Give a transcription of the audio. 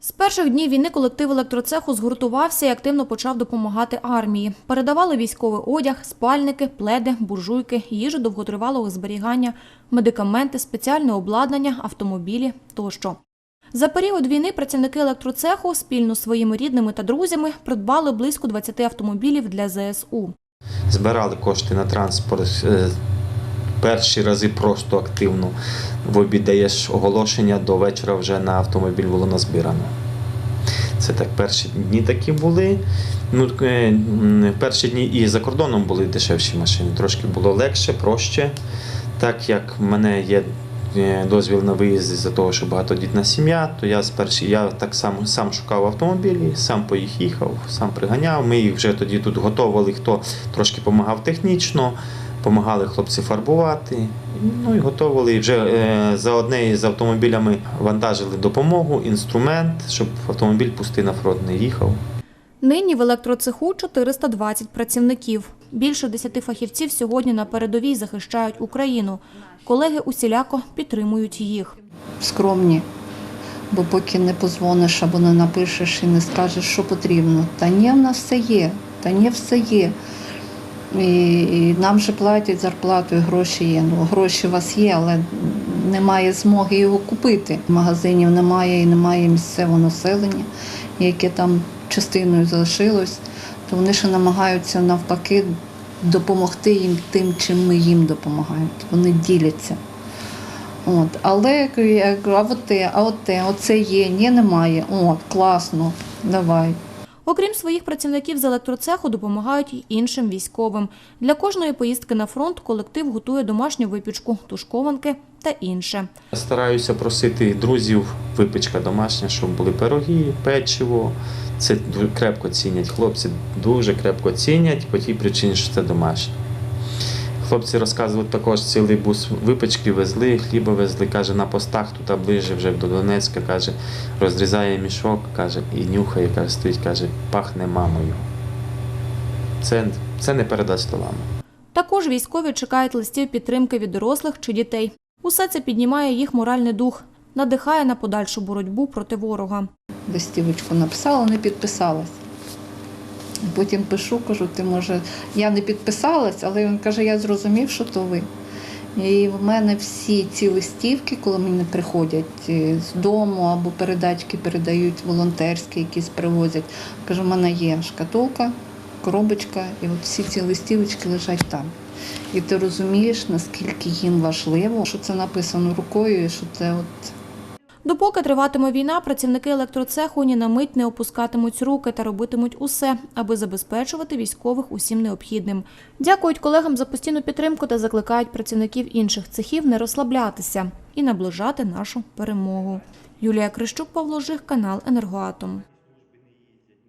З перших днів війни колектив електроцеху згуртувався і активно почав допомагати армії. Передавали військовий одяг, спальники, пледи, буржуйки, їжу довготривалого зберігання, медикаменти, спеціальне обладнання, автомобілі тощо. За період війни працівники електроцеху спільно з своїми рідними та друзями придбали близько 20 автомобілів для ЗСУ. збирали кошти на транспорт. Перші рази просто активно. В обід даєш оголошення, до вечора вже на автомобіль було назбирано. Це так перші дні такі були. Ну, е, перші дні і за кордоном були дешевші машини. Трошки було легше, проще. Так як в мене є е, дозвіл на виїзд за того, що багатодітна сім'я, то я спершу я так само сам шукав автомобілі, сам по їх їхав, сам приганяв. Ми їх вже тоді тут готували, хто трошки допомагав технічно, допомагали хлопці фарбувати. Ну і готували. І вже е, за одне з автомобілями вантажили допомогу, інструмент, щоб автомобіль пустий на фронт не їхав. Нині в електроцеху 420 працівників. Більше 10 фахівців сьогодні на передовій захищають Україну. Колеги усіляко підтримують їх. скромні. Бо поки не позвониш або не напишеш і не скажеш, що потрібно. Та ні, в нас все є, та ні, все є. І, і нам же платять зарплату, і гроші є. Ну, гроші у вас є, але немає змоги його купити. Магазинів немає і немає місцевого населення, яке там частиною залишилось, то вони ще намагаються навпаки допомогти їм тим, чим ми їм допомагаємо. Вони діляться. От, але я кажу, а от те, а от те, оце є, ні, немає. От, класно, давай. Окрім своїх працівників з електроцеху, допомагають й іншим військовим. Для кожної поїздки на фронт колектив готує домашню випічку, тушкованки та інше. Стараюся просити друзів випічка домашня, щоб були пироги, печиво. Це крепко цінять. Хлопці дуже крепко цінять по тій причині, що це домашнє. Хлопці розказують також цілий бус випечки везли, хліба везли. Каже, на постах тут ближче вже до Донецька, каже, розрізає мішок, каже, і нюхає, каже, стоїть, каже, пахне мамою. Це, це не передать словами. Також військові чекають листів підтримки від дорослих чи дітей. Усе це піднімає їх моральний дух, надихає на подальшу боротьбу проти ворога. Листівочку написала, не підписалась. Потім пишу, кажу, ти може, я не підписалась, але він каже, я зрозумів, що то ви. І в мене всі ці листівки, коли мені приходять е, з дому або передачки передають волонтерські, якісь привозять. Кажу, в мене є шкатулка, коробочка, і от всі ці листівочки лежать там. І ти розумієш, наскільки їм важливо, що це написано рукою, і що це от Допоки триватиме війна, працівники електроцеху ні на мить не опускатимуть руки та робитимуть усе, аби забезпечувати військових усім необхідним. Дякують колегам за постійну підтримку та закликають працівників інших цехів не розслаблятися і наближати нашу перемогу. Юлія Крищук, Павло Жих, канал Енергоатом.